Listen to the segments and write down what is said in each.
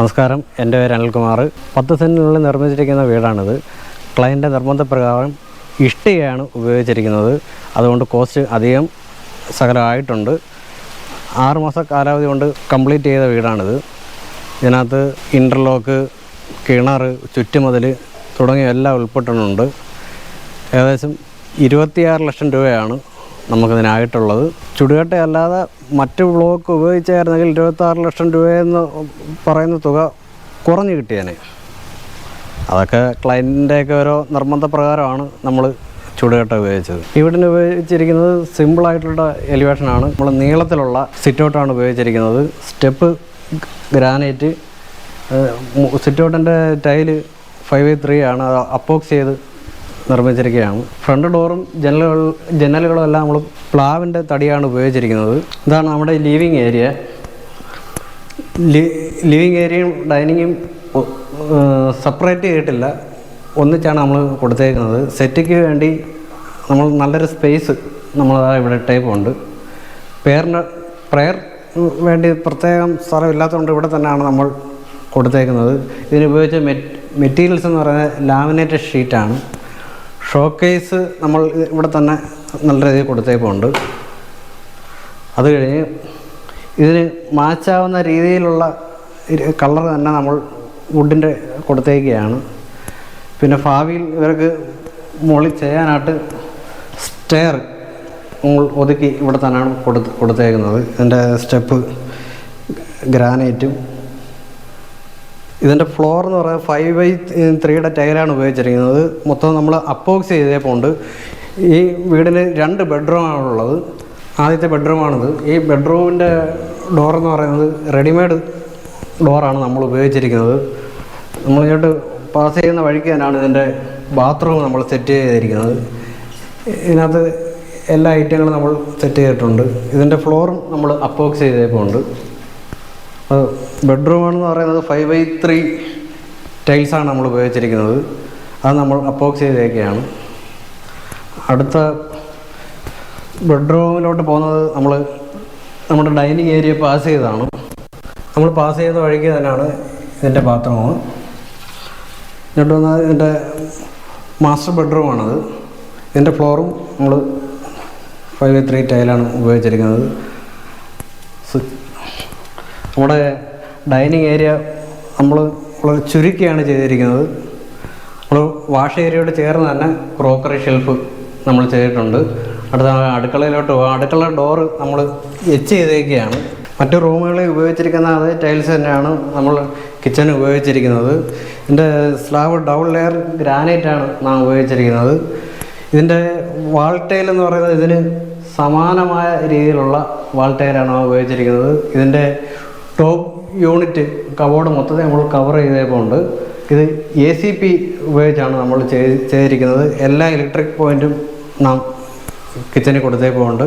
നമസ്കാരം. എന്റെ പേര് അനിൽകുമാർ. പത്ത് സെന്റിനുള്ളിൽ നിർമ്മിച്ചിരിക്കുന്ന വീടാണിത്. ക്ലയന്റെ നിർബന്ധപ്രകാരം ഇഷ്ടികയാണ് ഉപയോഗിച്ചിരിക്കുന്നത്. അതുകൊണ്ട് കോസ്റ്റ് അധികം സകലമായിട്ടുണ്ട്. ആറുമാസ കാലാവധി കൊണ്ട് കംപ്ലീറ്റ് ചെയ്ത വീടാണിത്. ഇതിനകത്ത് ഇന്റർലോക്ക് കിണർ ചുറ്റുമതിൽ തുടങ്ങിയ എല്ലാം ഉൾപ്പെട്ടിട്ടുണ്ട്. ഏകദേശം ഇരുപത്തിയാറ് ലക്ഷം രൂപയാണ് നമുക്കിതിനായിട്ടുള്ളത്. ചുടുകട്ട അല്ലാതെ മറ്റ് ബ്ലോക്ക് ഉപയോഗിച്ചായിരുന്നെങ്കിൽ ഇരുപത്താറ് ലക്ഷം രൂപയെന്ന് പറയുന്ന തുക കുറഞ്ഞു കിട്ടിയേനെ. അതൊക്കെ ക്ലയന്റിന്റെയൊക്കെ ഓരോ നിർബന്ധപ്രകാരമാണ് നമ്മൾ ചുടുകട്ട ഉപയോഗിച്ചത്. ഇവിടെ ഉപയോഗിച്ചിരിക്കുന്നത് സിമ്പിളായിട്ടുള്ള എലിവേഷനാണ് നമ്മൾ നീളത്തിലുള്ള സിറ്റൗട്ടാണ് ഉപയോഗിച്ചിരിക്കുന്നത്. സ്റ്റെപ്പ് ഗ്രാനൈറ്റ് സിറ്റൗട്ടിന്റെ ടൈൽ ഫൈവ് ത്രീ ആണ്. അത് അപ്പോക്സ് ചെയ്ത് നിർമ്മിച്ചിരിക്കുകയാണ്. ഫ്രണ്ട് ഡോറും ജനലുകൾ ജനലുകളും എല്ലാം നമ്മൾ പ്ലാവിന്റെ തടിയാണ് ഉപയോഗിച്ചിരിക്കുന്നത്. ഇതാണ് നമ്മുടെ ലിവിങ് ഏരിയ. ലിവിങ് ഏരിയയും ഡൈനിങ്ങും സെപ്പറേറ്റ് ചെയ്തിട്ടില്ല. ഒന്നിച്ചാണ് നമ്മൾ കൊടുത്തേക്കുന്നത്. സെറ്റിക്ക് വേണ്ടി നമ്മൾ നല്ലൊരു സ്പേസ് നമ്മൾ ഇവിടെ ടൈപ്പുണ്ട് പേരിന് പ്രയർ വേണ്ടി പ്രത്യേകം സ്ഥലമില്ലാത്തതുകൊണ്ട് ഇവിടെ തന്നെയാണ് നമ്മൾ കൊടുത്തേക്കുന്നത്. ഇതിനുപയോഗിച്ച മെറ്റീരിയൽസ് എന്ന് പറയുന്നത് ലാമിനേറ്റഡ് ഷീറ്റാണ്. ഷോക്കേസ് നമ്മൾ ഇവിടെ തന്നെ നല്ല രീതിയിൽ കൊടുത്തേപ്പുണ്ട്. അത് കഴിഞ്ഞ് ഇതിന് മാച്ചാവുന്ന രീതിയിലുള്ള കളർ തന്നെ നമ്മൾ വുഡിന്റെ കൊടുത്തേക്കുകയാണ്. പിന്നെ ഭാവിയിൽ ഇവർക്ക് മുകളിൽ ചെയ്യാനായിട്ട് സ്റ്റെയർ ഒതുക്കി ഇവിടെ തന്നെയാണ് കൊടുത്ത് കൊടുത്തേക്കുന്നത്. ഇതിന്റെ സ്റ്റെപ്പ് ഗ്രാനൈറ്റും ഇതിന്റെ ഫ്ലോർ എന്ന് പറയുന്നത് ഫൈവ് ബൈ ത്രീയുടെ ടൈലാണ് ഉപയോഗിച്ചിരിക്കുന്നത്. മൊത്തം നമ്മൾ അപ്പോക്സ് ചെയ്തേപ്പോണ്ട് ഈ വീടിന് രണ്ട് ബെഡ്റൂമാണുള്ളത് ആദ്യത്തെ ബെഡ്റൂമാണിത് ഈ ബെഡ്റൂമിന്റെ ഡോർ എന്ന് പറയുന്നത് റെഡിമെയ്ഡ് ഡോറാണ് നമ്മൾ ഉപയോഗിച്ചിരിക്കുന്നത്. നമ്മൾ ഇങ്ങോട്ട് പാസ് ചെയ്യുന്ന വഴിക്ക് തന്നെയാണ് ഇതിന്റെ ബാത്റൂം നമ്മൾ സെറ്റ് ചെയ്തിരിക്കുന്നത്. ഇതിനകത്ത് എല്ലാ ഐറ്റങ്ങളും നമ്മൾ സെറ്റ് ചെയ്തിട്ടുണ്ട്. ഇതിന്റെ ഫ്ലോറും നമ്മൾ അപ്പോക്സ് ചെയ്തേപ്പുണ്ട് ബെഡ്റൂമാണെന്ന് പറയുന്നത് ഫൈവ് ബൈ ത്രീ ടൈൽസാണ് നമ്മൾ ഉപയോഗിച്ചിരിക്കുന്നത്. അത് നമ്മൾ അപ്പോക്സ് ചെയ്തേക്കെയാണ് അടുത്ത ബെഡ്റൂമിലോട്ട് പോകുന്നത് നമ്മൾ നമ്മുടെ ഡൈനിങ് ഏരിയ പാസ് ചെയ്താണ് നമ്മൾ പാസ് ചെയ്ത വഴിക്ക് തന്നെയാണ് ഇതിന്റെ ബാത്റൂം എന്നിട്ട് വന്നാൽ ഇതിന്റെ മാസ്റ്റർ ബെഡ്റൂമാണത് ഇതിന്റെ ഫ്ലോറും നമ്മൾ ഫൈവ് ത്രീ ടൈലാണ് ഉപയോഗിച്ചിരിക്കുന്നത്. നമ്മുടെ ഡൈനിങ് ഏരിയ നമ്മൾ വളരെ ചുരുക്കിയാണ് ചെയ്തിരിക്കുന്നത്. നമ്മൾ വാഷ് ഏരിയയോട് ചേർന്ന് തന്നെ ക്രോക്കറി ഷെൽഫ് നമ്മൾ ചെയ്തിട്ടുണ്ട്. അടുത്ത അടുക്കളയിലോട്ട് പോകാം അടുക്കള ഡോറ് നമ്മൾ എച്ച് ചെയ്തേക്കുകയാണ്. മറ്റു റൂമുകളിൽ ഉപയോഗിച്ചിരിക്കുന്ന അതേ ടൈൽസ് തന്നെയാണ് നമ്മൾ കിച്ചൺ ഉപയോഗിച്ചിരിക്കുന്നത്. ഇതിന്റെ സ്ലാബ് ഡൗൺ ലെയർ ഗ്രാനൈറ്റാണ് നാം ഉപയോഗിച്ചിരിക്കുന്നത്. ഇതിന്റെ വാൾ ടൈൽ എന്ന് പറയുന്നത് ഇതിന് സമാനമായ രീതിയിലുള്ള വാൾ ടൈലാണ് നാം ഉപയോഗിച്ചിരിക്കുന്നത്. ഇതിന്റെ ടോപ്പ് യൂണിറ്റ് കബോർഡ് മൊത്തത്തിൽ നമ്മൾ കവർ ചെയ്തേപ്പോണ്ട് ഇത് എ സി പി ഉപയോഗിച്ചാണ് നമ്മൾ ചെയ്തിരിക്കുന്നത്. എല്ലാ ഇലക്ട്രിക് പോയിന്റും നാം കിച്ചണിൽ കൊടുത്തേപ്പോണ്ട്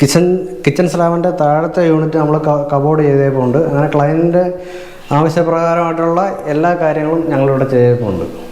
കിച്ചൺ കിച്ചൺ സ്ലാബിന്റെ താഴത്തെ യൂണിറ്റ് നമ്മൾ കബോർഡ് ചെയ്തേപ്പോണ്ട് അങ്ങനെ ക്ലയന്റിന്റെ ആവശ്യപ്രകാരമായിട്ടുള്ള എല്ലാ കാര്യങ്ങളും ഞങ്ങളിവിടെ ചെയ്തേപ്പുണ്ട്